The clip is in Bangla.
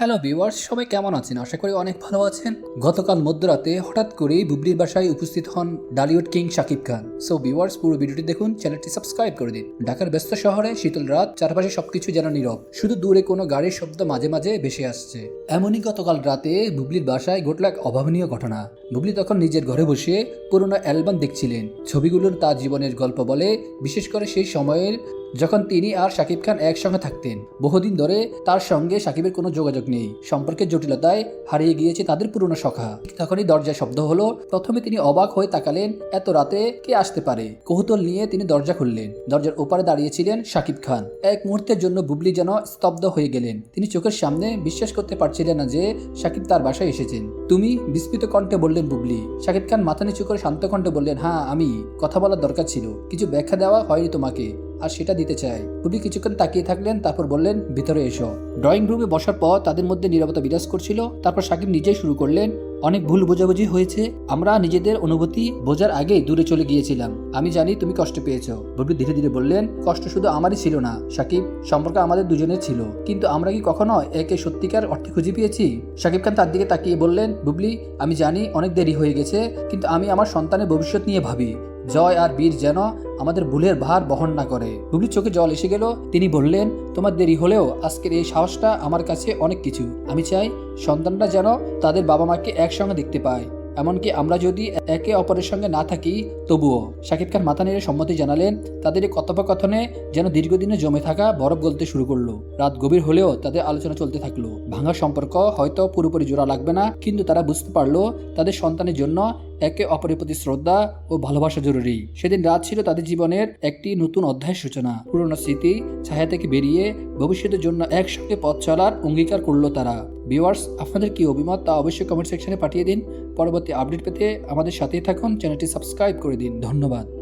হ্যালো ভিউয়ার্স সবাই কেমন আছেন? আশা করি অনেক ভালো আছেন। গতকাল মধ্যরাতে হঠাৎ করেই বুবলির বাসায় উপস্থিত হন Dhallywood king Shakib Khan. So viewers পুরো ভিডিওটি দেখুন, চ্যানেলটি সাবস্ক্রাইব করে দিন। ঢাকার ব্যস্ত শহরে শীতল রাত, চারপাশে সবকিছু যেন নীরব। শুধু দূরে কোনো গাড়ির শব্দ মাঝে মাঝে ভেসে আসছে। এমনই গতকাল রাতে বুবলির বাসায় ঘটল এক অভাবনীয় ঘটনা। বুবলি তখন নিজের ঘরে বসে পুরোনো অ্যালবাম দেখছিলেন। ছবিগুলোর তার জীবনের গল্প বলে, বিশেষ করে সেই সময়ের যখন তিনি আর শাকিব খান একসঙ্গে থাকতেন, বহুদিন ধরে তার সঙ্গে শাকিবের কোনো যোগাযোগ নেই। সম্পর্কের জটিলতায় হারিয়ে গিয়েছে তাদের পুরনো সখা। তখনই দরজায় শব্দ হলো। প্রথমে তিনি অবাক হয়ে তাকালেন, এত রাতে কে আসতে পারে? কৌতূহল নিয়ে তিনি দরজা খুললেন। দরজার ওপারে দাঁড়িয়েছিলেন শাকিব খান। এক মুহূর্তের জন্য বুবলি যেন স্তব্ধ হয়ে গেলেন। তিনি চোখের সামনে বিশ্বাস করতে পারছিলেন না যে শাকিব তার বাসায় এসেছেন। তুমি বিস্মিত কণ্ঠে বললেন বুবলি। শাকিব খান মাথা নিচু করে শান্ত কণ্ঠে বললেন হ্যাঁ আমি। কথা বলার দরকার ছিল। কিছু ব্যাখ্যা দেওয়া হয়নি তোমাকে। আর সেটা দিতে চাই বুবলি কিছুক্ষণ তাকিয়ে থাকলেন, তারপর বললেন, ভিতরে এসো। ড্রয়িং রুমে বসার পর তাদের মধ্যে নিরাপত্তা বিরাজ করছিল। তারপর সাকিব নিজেই শুরু করলেন, অনেক ভুল বোঝাবুঝি হয়েছে। আমরা নিজেদের অনুভূতি বোঝার আগে দূরে চলে গিয়েছিলাম। আমি জানি তুমি কষ্ট পেয়েছ। বুবলি ধীরে ধীরে বললেন, কষ্ট শুধু আমারই ছিল না, সাকিব। সম্পর্ক আমাদের দুজনের ছিল। কিন্তু আমরা কি কখনো একে সত্যিকার অর্থে খুঁজে পেয়েছি? সাকিব খান তার দিকে তাকিয়ে বললেন, বুবলি, আমি জানি অনেক দেরি হয়ে গেছে, কিন্তু আমি আমার সন্তানের ভবিষ্যৎ নিয়ে ভাবি। জয় আর বীর যেন আমাদের ভুলের ভার বহন না করে। বুবলির চোখে জল এসে গেল। তিনি বললেন, তোমার দেরি হলেও আজকের এই সাহসটা আমার কাছে অনেক কিছু। আমি চাই সন্তানরা যেন তাদের বাবা মাকে একসঙ্গে দেখতে পায়। এমনকি আমরা যদি একে অপরের সঙ্গে না থাকি, তবুও। শাকিব খান মাথা নেড়ে সম্মতি জানালেন, তাদের এই কথোপকথনে যেন দীর্ঘদিনে জমে থাকা বরফ গলতে শুরু করল। রাত গভীর হলেও তাদের আলোচনা চলতে থাকল। ভাঙা সম্পর্ক হয়তো পুরোপুরি জোড়া লাগবে না, কিন্তু তারা বুঝতে পারল তাদের সন্তানের জন্য একে অপরের প্রতি শ্রদ্ধা ও ভালোবাসা জরুরি। সেদিন রাত ছিল তাদের জীবনের একটি নতুন অধ্যায়ের সূচনা। পুরনো স্মৃতি ছায়া থেকে বেরিয়ে ভবিষ্যতের জন্য একসঙ্গে পথ চলার অঙ্গীকার করল তারা। ভিউয়ার্স, আপনাদের কি অভিমত তা অবশ্যই কমেন্ট সেকশনে পাঠিয়ে দিন। পরবর্তী আপডেট পেতে আমাদের সাথেই থাকুন, চ্যানেলটি সাবস্ক্রাইব করে দিন। ধন্যবাদ।